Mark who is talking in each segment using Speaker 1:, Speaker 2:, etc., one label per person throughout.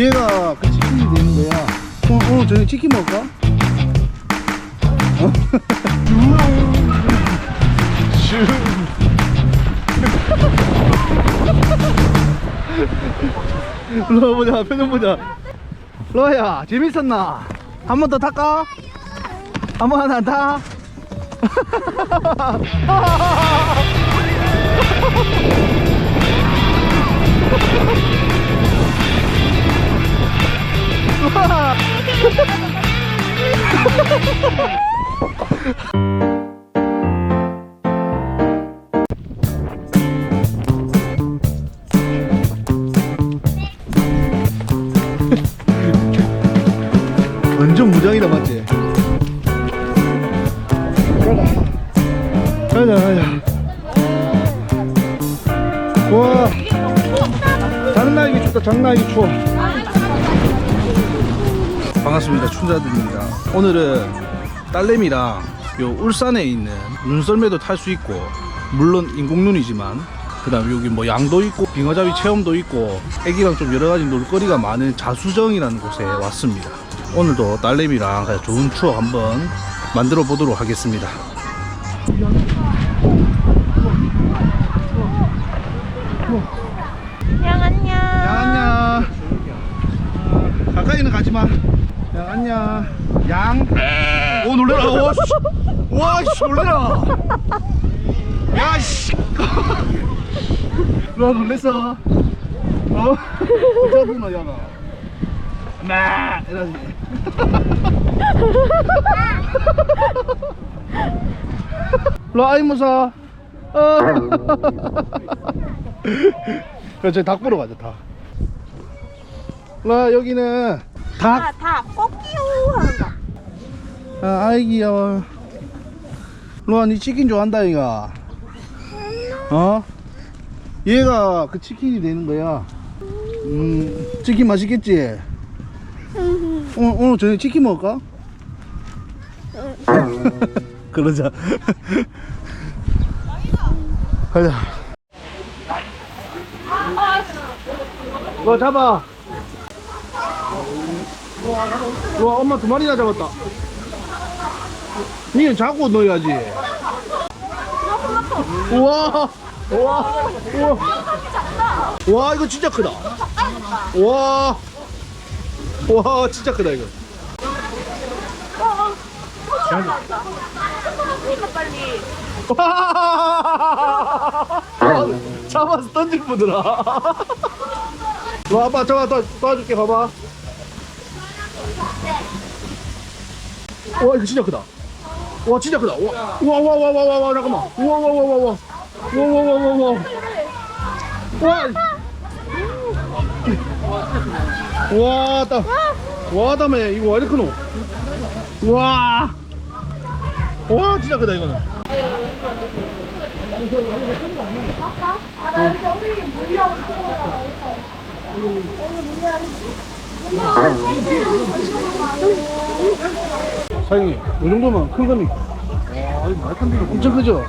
Speaker 1: 얘가 그 치킨이 되는 거야. 어, 오늘 저녁 치킨 먹을까? 어? 슈. 로아 보자, 표정 보자. 로아야, 재밌었나? 한 번 더 탈까? 한번 하나 타? 완전 무장이다 맞지? 가자 가자. 와. 장난이기 춥다 장난이기 추워 반갑습니다. 춘자들입니다. 오늘은 딸내미랑 요 울산에 있는 눈썰매도 탈 수 있고 물론 인공눈이지만 그 다음 여기 뭐 양도 있고 빙어잡이 체험도 있고 애기랑 좀 여러가지 놀거리가 많은 자수정이라는 곳에 왔습니다. 오늘도 딸내미랑 좋은 추억 한번 만들어 보도록 하겠습니다.
Speaker 2: 양 안녕.
Speaker 1: 야 안녕. 가까이는 가지마 야 안녕. 양오 놀래라. 와씨 놀래라. 야씨. 너 놀랬어. 어? 어쩌구나 야가 나 이러지. 무서. 어. 그래 저희 닭 보러 가자 닭. 라, 여기는 닭
Speaker 2: 다, 다 꽃기요 한다.
Speaker 1: 아, 아이 귀여워. 로아, 니 치킨 좋아한다, 이가. 어? 얘가 그 치킨이 되는 거야. 음, 치킨 맛있겠지? 오늘, 오늘 저녁 치킨 먹을까? 그러자. 가자. 너 잡아. 와 엄마 두 마리나 잡았다. 니는 자고 넣어야지. 우와 우와 우와. 와 이거 진짜 크다. 와 와, 진짜 크다 이거.
Speaker 2: 빨리.
Speaker 1: 잡아서 던질 뿐더라 와 아빠 잡아 도, 도와줄게 봐봐 와 이거 진짜 크다 와 진짜 크다 와와와와와와 잠깐만 와와와와와 와와와와와 와와다 와다메 이거 왜 이렇게 크노 와와 진짜 크다 이거는 아나 여기서 우리 물이라고 오늘 물이라고 사장님, 이 정도면 큰 겁니까? 와, 이거 안 되는 엄청 크죠?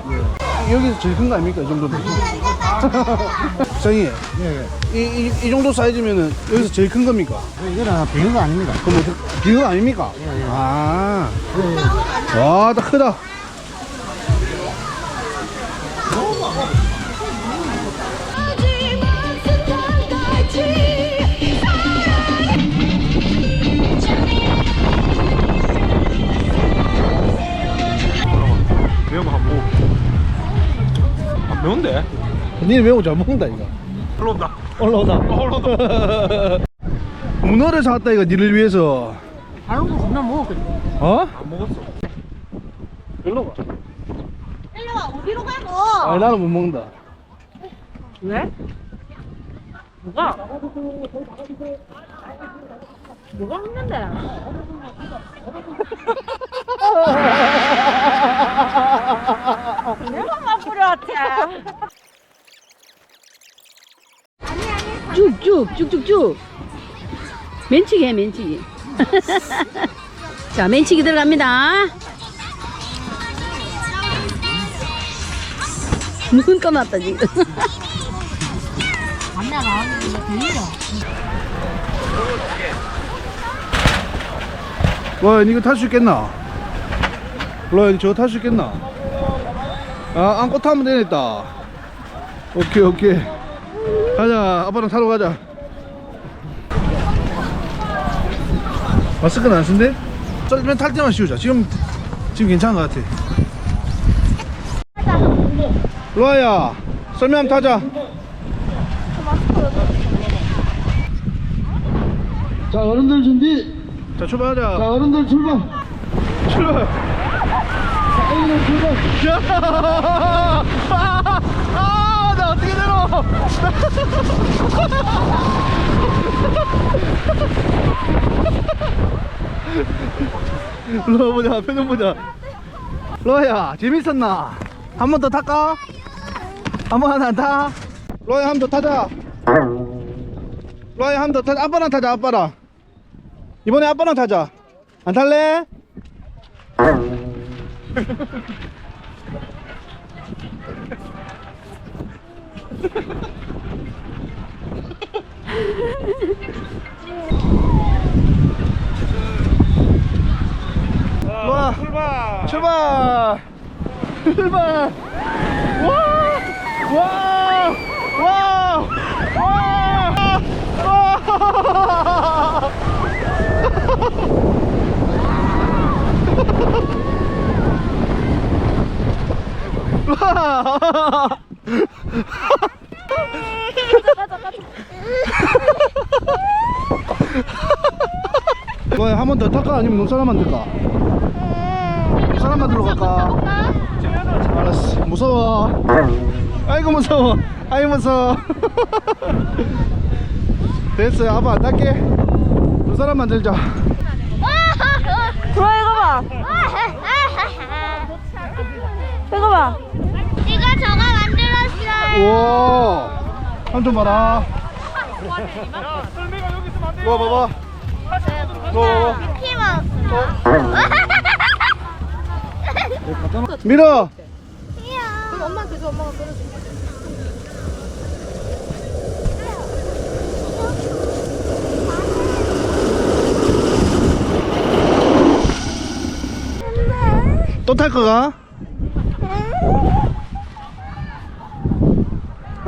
Speaker 1: 여기서 제일 큰 거 아닙니까? 이 정도면. 사장님, 이, 이, 이 정도 사이즈면은 여기서 제일 큰 겁니까?
Speaker 3: 이거는 비는 거 아닙니다.
Speaker 1: 그럼 뭐, 비거 아닙니까? 아. 와, 다 크다. 니는 매운 거잘 먹는다, 이거.
Speaker 4: 올라온다.
Speaker 1: 올라오다.
Speaker 4: 올라온다.
Speaker 1: 문어를 사왔다, 이거, 니를 위해서.
Speaker 3: 다른 거 겁나 먹었거든.
Speaker 1: 어?
Speaker 4: 안 먹었어.
Speaker 1: 일로 가.
Speaker 2: 일로 와, 어디로 가고?
Speaker 1: 아니, 나는 못 먹는다.
Speaker 2: 왜? 뭐가? 뭐가 없는데? 내가만 뿌렸지.
Speaker 5: 쭉쭉 쭉쭉쭉 맨치기 해 맨치기 자 맨치기 들어갑니다 눈 감았다 지금
Speaker 3: 게 들려.
Speaker 1: 로야 이거 탈 수 있겠나? 로야 저거 탈 수 있겠나? 아 안고 타면 되겠다 오케이 오케이 가자 아빠랑 타러 가자. 마스크는 안 쓴대? 썰면 탈 때만 씌우자. 지금 지금 괜찮은 것 같아. 로아야 썰면 타자.
Speaker 6: 자 어른들 준비.
Speaker 1: 자 출발하자.
Speaker 6: 자 어른들 출발.
Speaker 1: 출발.
Speaker 6: 어른들 출발.
Speaker 1: 야! 아, 나 어떻게 내려? 로아 보자, 표정 보자. 로아야, 재밌었나? 한 번 더 탈까? 한 번 하나 타? 로아야, 한 번 더 타자. 로아야, 한 번 더 타자. 아빠랑 타자, 아빠랑. 이번에 아빠랑 타자. 안 탈래? 로아,
Speaker 4: 출발.
Speaker 1: 출발! 출발! 와! 와! 와! 와! 와! 와! 뭐야 한번 더 탈까? 아니면 눈사람 만 들까? 사람 만들러 갈까? 알았어. 무서워. 아이고 무서워. 아이 무서워. 됐어요 아빠 안 탈게. 두 사람 만들자.
Speaker 2: 들어 이거 봐. 이거 봐.
Speaker 7: 이거 저 가.
Speaker 1: 우와 한좀 봐라 뭐 봐봐 뭐 봐봐
Speaker 7: 미키 마우스.
Speaker 1: 밀어 또탈 거가?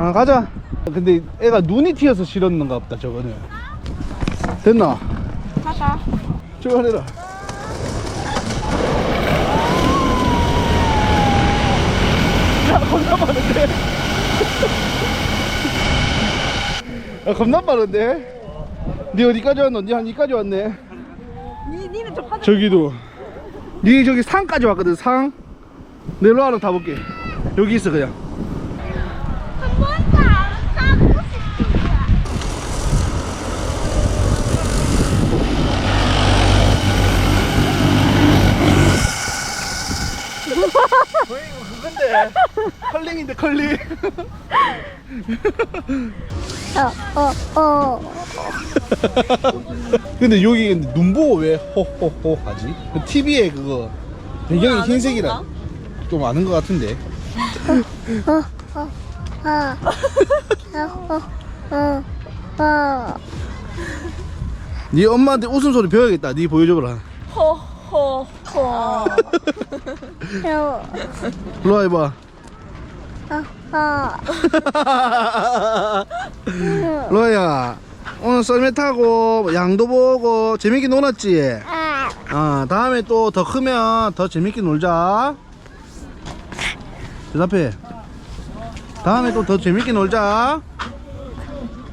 Speaker 1: 아 가자. 근데 애가 눈이 튀어서 싫었는가 보다 저거는. 됐나? 가자. 출발해라. 야 겁나 빠른데? 야 겁나 빠른데? 니 어디까지 왔노? 니 한 이까지 왔네.
Speaker 2: 니 니는 저
Speaker 1: 저기도. 니 저기 산까지 왔거든 산 내로 하나 타볼게. 여기 있어 그냥
Speaker 7: 한번더 하고 싶습니다.
Speaker 1: 거의 그건데 컬링인데 컬링
Speaker 7: 어, 어, 어.
Speaker 1: 근데 여기 눈 보고 왜 호호호 하지? TV에 그거 배경이 흰색이라 좀 아는 것 같은데
Speaker 7: 아, 어, 어, 어.
Speaker 1: 네 엄마한테 웃음소리 배워야겠다 네 보여줘봐라
Speaker 2: 허허허.
Speaker 1: 일로 와 해봐. 로아야 오늘 썰매 타고 양도 보고 재밌게 놀았지? 어, 다음에 또 더 크면 더 재밌게 놀자. 대답해. 다음에 또 더 재밌게 놀자.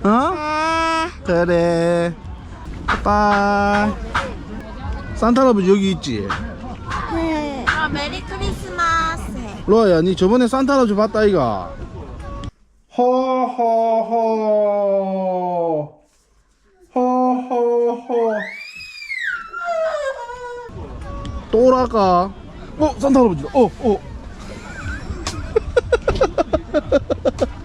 Speaker 1: 어? 그래. 빠이 산타 할아버지 여기 있지?
Speaker 7: 아, 메리 크리스마스.
Speaker 1: 로아야 니 저번에 산타 할아버지 봤다 이가. 허허허. 허허허. 또 오랄까 어 산타 할아버지다 어 어